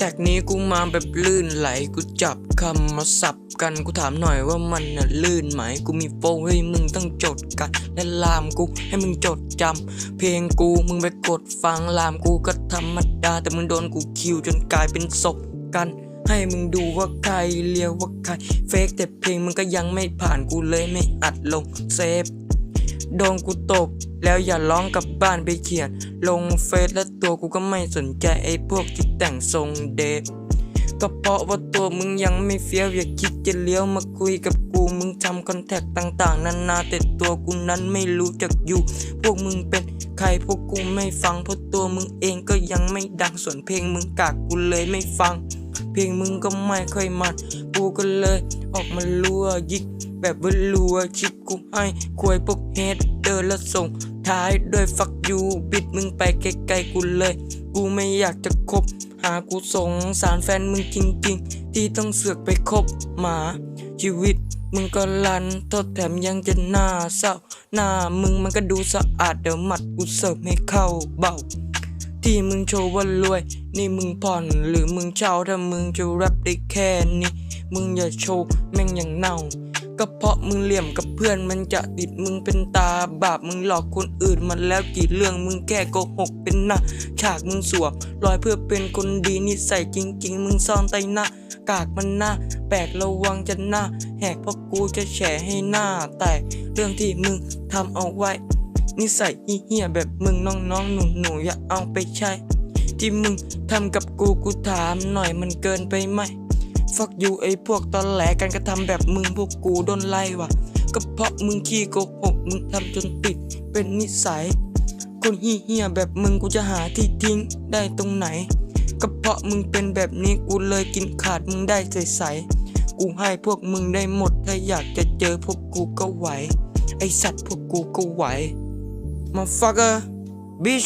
จากนี้กูมาแบบลื่นไหลกูจับคำมาสับกันกูถามหน่อยว่ามันน่ะลื่นไหมกูมีโฟให้มึงต้องจดกันและลามกูให้มึงจดจำเพลงกูมึงไปกดฟังลามกูก็ธรรมดาแต่มึงโดนกูคิวจนกลายเป็นศพกันให้มึงดูว่าใครเลียวว่าใครเฟกแต่เพลงมึงก็ยังไม่ผ่านกูเลยไม่อัดลงเซฟ โดนกูตบ แล้วอย่าร้องกลับบ้านไปเขียน ลงเฟซและตัวกูก็ไม่สนใจไอ้พวกที่แต่งทรงเดฟก็เพราะว่าตัวมึงยังไม่เฟี้ยวอย่าคิดจะเลี้ยวมาคุยกับกูมึงทำคอนแทคต่าง ๆ นานาแต่ตัวกูนั้นไม่รู้จักอยู่ พวกมึงเป็นใครพวกกูไม่ฟังเพราะตัวมึงเองก็ยังไม่ดังส่วนเพลงมึงกากกูเลยไม่ฟัง เพลงมึงก็ไม่ค่อยมัน ก็เลย ออกมาลัวยิกแบบว่าลัวชิปกูให้ควยพวกเฮดเดินแล้วส่งท้ายด้วยฟักยูบิดมึงไปไกลๆกูเลย กูไม่อยากจะคบ หากูสงสารแฟนมึงจริงๆ ที่ต้องเสือกไปคบหมา ชีวิตมึงก็ลันโทษแถมยังจะหน้าเศร้า หน้ามึงมันก็ดูสะอาดเดี๋ยวหมัดกูเสิร์ฟให้เข้าเบ้าที่มึงโชว์ว่ารวย นี่มึงผ่อนหรือมึงเช่าถ้ามึงจะแรปได้แค่นี้ มึงอย่าโชว์แม่งอย่างเน่าก็เพราะมึงเหลี่ยมกับเพื่อนมันจะติดมึงเป็นตาบาปมึงหลอกคนอื่นมาแล้วกี่เรื่องมึงแค่โกหกเป็นหน้าฉากมึงสวมรอยเพื่อเป็นคนดีนิสัยจริง ๆ มึงซ่อนใต้หน้ากากมันหน้าแปลกระวังจะหน้า แหกเพราะกูจะแฉให้หน้า แต่เรื่องที่มึงทำเอาไว้ นิสัยเหี้ยแบบมึงน้องๆหนูๆอย่าเอาไปใช้ที่มึงทำกับกูกูถามหน่อยมันเกินไปไหม ฟักยูไอ้พวกตอนแหลการกระทำแบบมึงพวกกูโดนไล่ว่ะก็เพราะมึงขี้โกหกมึงทำจนติดเป็นนิสัย คนเหี้ยแบบมึงกูจะหาที่ทิ้งได้ตรงไหน ก็เพราะมึงเป็นแบบนี้กูเลยกินขาดมึงได้ใสๆกูให้พวกมึงได้หมดถ้าอยากจะเจอพวกกูก็ไหว ไอสัตว์พวกกูก็ไหวมาฟักเกอร์บิช